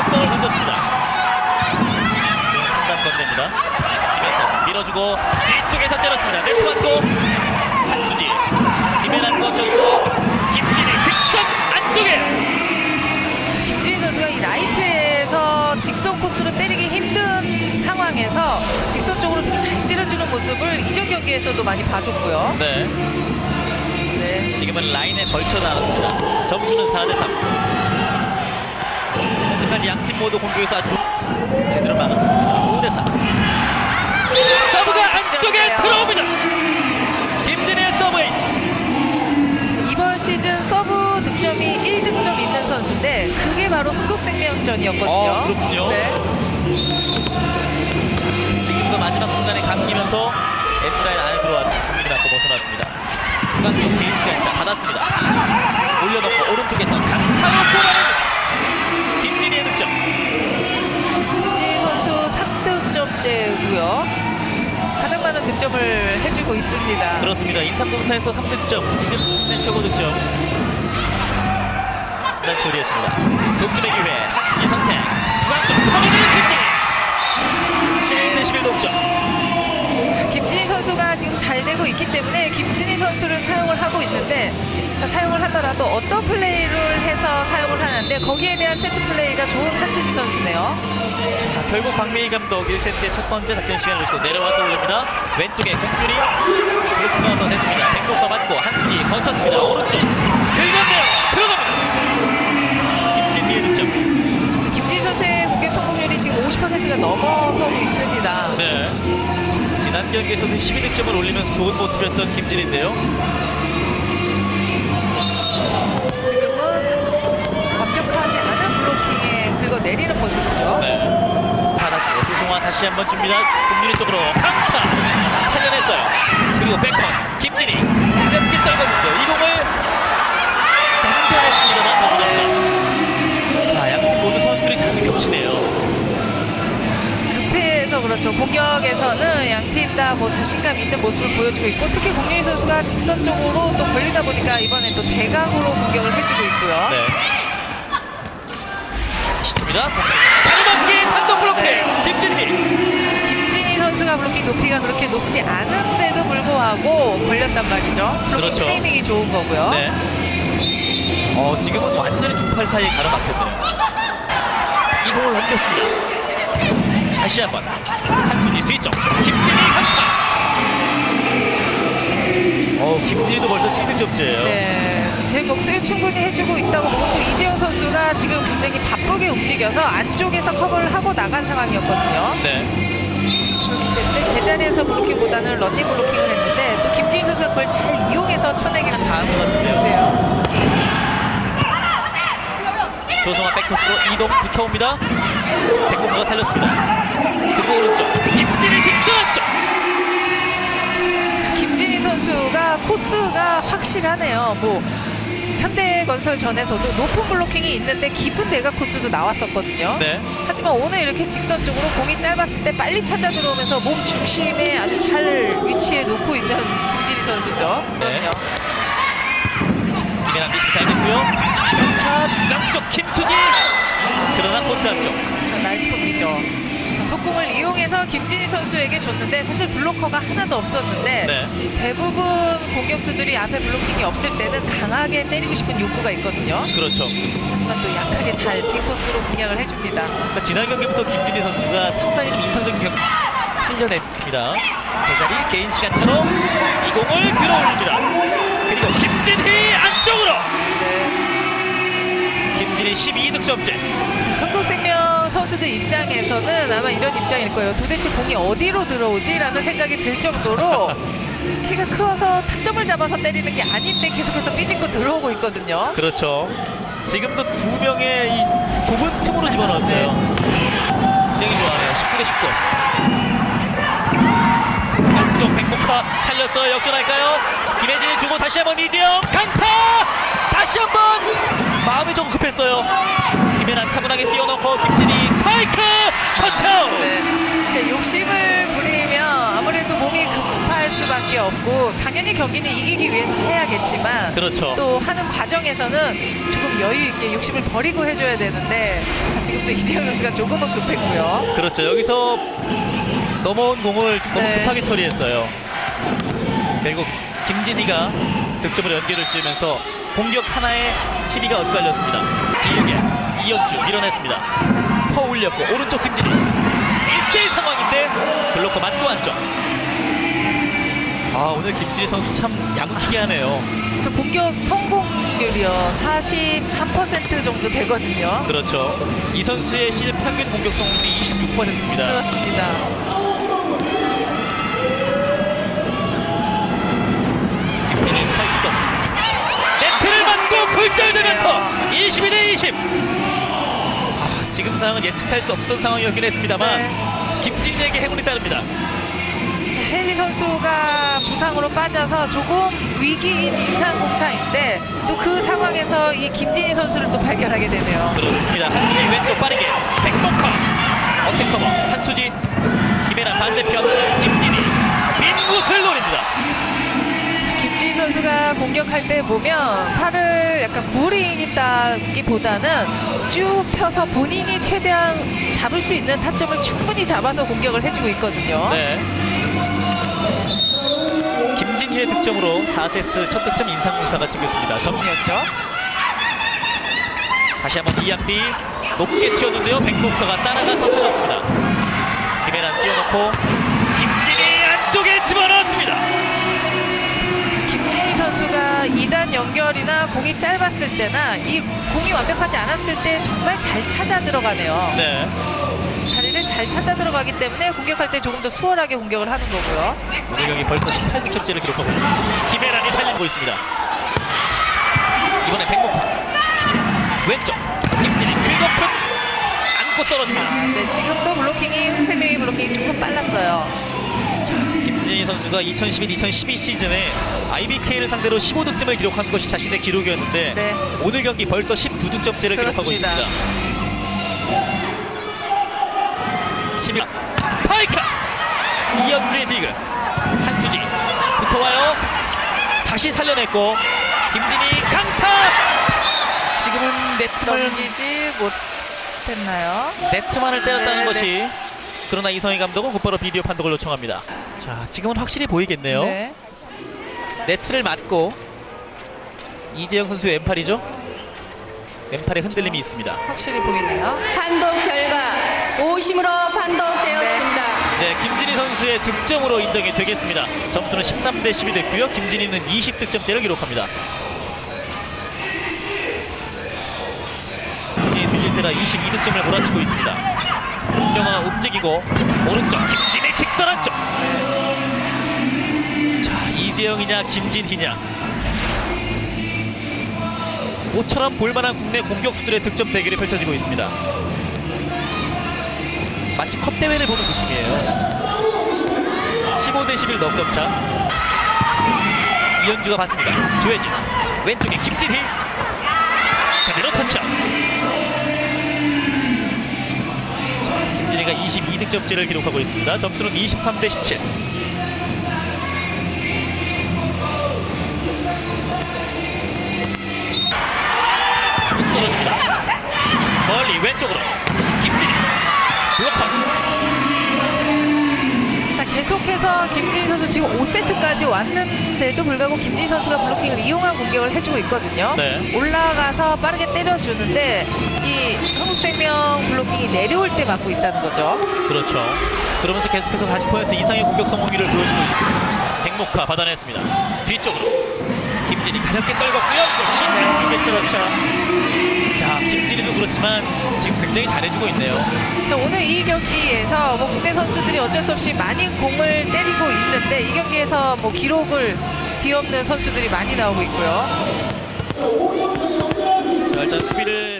꽃봉을 던졌습니다. 상단 건넵니다. 김혜선 밀어주고 뒤쪽에서 때렸습니다. 네트 맞고 한수지 김혜란 거쳤고 김진희 직선 안쪽에 김주희 선수가 이 라이트에서 직선 코스로 때리기 힘든 상황에서 직선 쪽으로 되게 잘 때려주는 모습을 이전 경기에서도 많이 봐줬고요. 네 네. 지금은 라인에 걸쳐 나왔습니다. 점수는 4대 3. 현재까지 양팀 모두 공격에서 아주 제대로 막아고 있습니다. 5대 4. 서브가 안쪽에 들어옵니다. 김진희의 서브 에이스. 이번 시즌 서브 득점이 1득점 있는 선수인데 그게 바로 한국생명전이었거든요. 어, 그렇군요. 네. 지금도 마지막 순간에 감기면서 S라인 안에 맞고 벗어났습니다. 중앙 쪽 개인 시간차 받았습니다. 올려놓고 오른쪽에서 강 득점을 해주고 있습니다. 그렇습니다. 인삼공사에서 3득점, 지금 내 최고 득점. 단 처리했습니다. 동점의 기회, 한순희 선택. 중앙 쪽 터미널 김진희. 11대 11 동점. 김진희 선수가 지금 잘 되고 있기 때문에 김진희 선수를 사용을 하고 있는데 자, 사용을 하더라도 어떤 플레이를 해서 하는데 거기에 대한 세트 플레이가 좋은 한수지 선수네요. 자, 결국 박미희 감독 1세트의 첫 번째 작전 시간을 놓치고 내려와서 올립니다. 왼쪽에 공준이 넣어 냈습니다. 백목과 맞고 한순이 거쳤습니다. 오른쪽 긁었네요. 들어갑니다. 김진희의 득점. 자, 김진희 선수의 공격 성공률이 지금 50%가 넘어서고 있습니다. 네. 지난 경기에서도 12득점을 올리면서 좋은 모습이었던 김진인데요. 내리는 모습이죠. 네. 받았고 소송아 다시 한번 줍니다. 공준이 쪽으로 강타 살려냈어요. 그리고 백커스 김진이 가볍게 떨궜는데 이 공을 당겨냈습니다만 넘어갑니다. 자, 양팀 모두 선수들이 자주 겹치네요. 급해서 그렇죠. 공격에서는 양 팀 다 뭐 자신감 있는 모습을 보여주고 있고 특히 공윤희 선수가 직선 쪽으로 또 걸리다 보니까 이번에 또 대각으로 공격을 해주고 있고요. 네. 시도입니다. 가로막기 단독 블로킹 네. 김진희. 김진희 선수가 블로킹 높이가 그렇게 높지 않은데도 불구하고 걸렸단 말이죠. 그렇죠. 타이밍이 좋은 거고요. 네. 어, 지금은 완전히 두 팔 사이에 가로막혔네요. 이 공을 넘겼습니다. 다시 한번 한순이 뒤쪽 김진희 한타. 어, 김진희도 벌써 7득점째예요. 네, 제 몫을 충분히 해주고 있다고 보고 또 이재영 선수가 지금 굉장히 바쁘게 움직여서 안쪽에서 커버를 하고 나간 상황이었거든요. 네. 그렇기 때문에 제자리에서 블로킹보다는 런닝 블로킹을 했는데 또 김진희 선수가 그걸 잘 이용해서 쳐내기는 다음 것 같은데요. 조성아 백토스로 이동 붙어옵니다. 백공부가 살렸습니다. 그리고 오른쪽 김진희 코스가 확실하네요. 뭐 현대건설 전에서도 높은 블로킹이 있는데 깊은 대각 코스도 나왔었거든요. 네. 하지만 오늘 이렇게 직선 쪽으로 공이 짧았을 때 빨리 찾아 들어오면서 몸 중심에 아주 잘 위치해 놓고 있는 김진희 선수죠. 네. 김혜랑 미식 잘 됐고요. 차 중앙 쪽 김수지. 그러나 코트 안쪽. 자, 나이스 공이죠. 자, 속공을 이용해서 김진희 선수에게 줬는데 사실 블로커가 하나도 없었는데 네. 대부분 공격수들이 앞에 블로킹이 없을 때는 강하게 때리고 싶은 욕구가 있거든요. 그렇죠. 하지만 또 약하게 잘 빈 코스로 공략을 해줍니다. 그러니까 지난 경기부터 김진희 선수가 상당히 좀 인상적인 경 살려냈습니다. 제자리 개인 시간 차로 이 공을 들어올립니다. 그리고 김진희 안쪽으로 네. 김진희 12득점째. 한국생명 선수들 입장에서는 아마 이런 입장일 거예요. 도대체 공이 어디로 들어오지라는 생각이 들 정도로 키가 커서 타점을 잡아서 때리는 게 아닌데 계속해서 삐집고 들어오고 있거든요. 그렇죠. 지금도 두 명의 이 좁은 틈으로 집어넣었어요. 굉장히 좋아하네요. 19대 19. 안쪽 백목화 살렸어요. 역전할까요? 김혜진이 주고 다시 한번 이재영 강타! 다시 한번 마음이 조금 급했어요. 차분하게 뛰어넣고 김진희 스파이크 터치아웃! 네. 이제 욕심을 부리면 아무래도 몸이 급할 수밖에 없고 당연히 경기는 이기기 위해서 해야겠지만 그렇죠. 또 하는 과정에서는 조금 여유 있게 욕심을 버리고 해줘야 되는데 자, 지금 또 이재영 선수가 조금은 급했고요. 그렇죠. 여기서 넘어온 공을 좀 너무 네. 급하게 처리했어요. 결국 김진희가 득점으로 연결을 지으면서 공격 하나에 희비가 엇갈렸습니다. 길게 이현주 밀어냈습니다. 퍼 올렸고 오른쪽 김진희 1대1 상황인데 블로커 맞고 안쪽. 아 오늘 김진희 선수 참 야무지게 하네요. 저 공격 성공률이요 43% 정도 되거든요. 그렇죠. 이 선수의 시즌 평균 공격 성공률이 26%입니다. 그렇습니다. 김진희 스파이크 선 맞고 골절되면서 22대 20 아, 지금 상황은 예측할 수 없었던 상황이었긴 했습니다만 네. 김진희에게 행운이 따릅니다. 자, 헨리 선수가 부상으로 빠져서 조금 위기인 인상공사인데 또 그 상황에서 이 김진희 선수를 또 발견하게 되네요. 그렇습니다. 한수지 왼쪽 빠르게. 백목커. 어택 커버. 한수지. 김혜란 반대편. 김진희. 빈 곳을 노립니다. 김진희 선수가 공격할 때 보면 팔을 약간 구부링 있다기보다는 쭉 펴서 본인이 최대한 잡을 수 있는 타점을 충분히 잡아서 공격을 해주고 있거든요. 네. 김진희의 득점으로 4세트 첫 득점 인상공사가 찍혔습니다 점 였죠. 다시 한번 이한비 높게 튀었는데요. 백목터가 따라가서 살렸습니다. 김혜란 띄워놓고 김진희 안쪽에 집어넣었습니다. 김진희 선수가 2단 연결이나 공이 짧았을 때나 이 공이 완벽하지 않았을 때 정말 잘 찾아 들어가네요. 네. 자리를 잘 찾아 들어가기 때문에 공격할 때 조금 더 수월하게 공격을 하는 거고요. 오늘 경기 벌써 18득점째를 기록하고 있습니다. 김혜란이 살리고 있습니다. 이번에 백목터 왼쪽 김진희 킬거프 안고 떨어집니다. 네, 지금도 블로킹이 홍생명의 블로킹이 조금 빨랐어요. 김진희 선수가 2011-2012 시즌에 IBK를 상대로 15득점을 기록한 것이 자신의 기록이었는데 네. 오늘 경기 벌써 19득점째를 기록하고 그렇습니다. 있습니다. 11 스파이크 이현주의 디그 한수지 붙어와요 다시 살려냈고 김진희 강타 지금은 네트를 넘기지 못했나요? 네트만을 때렸다는 네, 것이 그러나 이성희 감독은 곧바로 비디오 판독을 요청합니다. 자, 지금은 확실히 보이겠네요. 네. 네트를 맞고 이재영 선수의 왼팔이죠. 왼팔에 흔들림이 있습니다. 확실히 보이네요. 판독 결과 오심으로 판독되었습니다. 네, 김진희 선수의 득점으로 인정이 되겠습니다. 점수는 13 대 10이 됐고요. 김진희는 20득점째를 기록합니다. 김진희 듀질세라 22득점을 몰아치고 있습니다. 홍명아 움직이고 오른쪽 김진희 직선 안쪽. 자, 이재영이냐 김진희냐. 모처럼 볼만한 국내 공격수들의 득점 대결이 펼쳐지고 있습니다. 마치 컵 대회를 보는 느낌이에요. 15대 11 넉점 차. 이현주가 받습니다. 조혜진 왼쪽에 김진희 그대로 터치아웃. 김진희가 22득점째를 기록하고 있습니다. 점수는 23대 17. 떨어집니다. 멀리 왼쪽으로 김진희 블록커 자, 계속해서 김진희 선수 지금 5세트까지 왔는 데도 불구하고 김진희 선수가 블로킹을 이용한 공격을 해주고 있거든요. 네. 올라가서 빠르게 때려주는데 이 한국생명 블로킹이 내려올 때 맞고 있다는 거죠. 그렇죠. 그러면서 계속해서 40% 이상의 공격 성공률을 보여주고 있습니다. 백목화 받아냈습니다. 뒤쪽으로 김진희 가볍게 떨궜고요. 이거 신 그렇죠. 그렇지만 지금 굉장히 잘해주고 있네요. 자, 오늘 이 경기에서 뭐 국내 선수들이 어쩔 수 없이 많이 공을 때리고 있는데 이 경기에서 뭐 기록을 뒤엎는 선수들이 많이 나오고 있고요. 자, 일단 수비를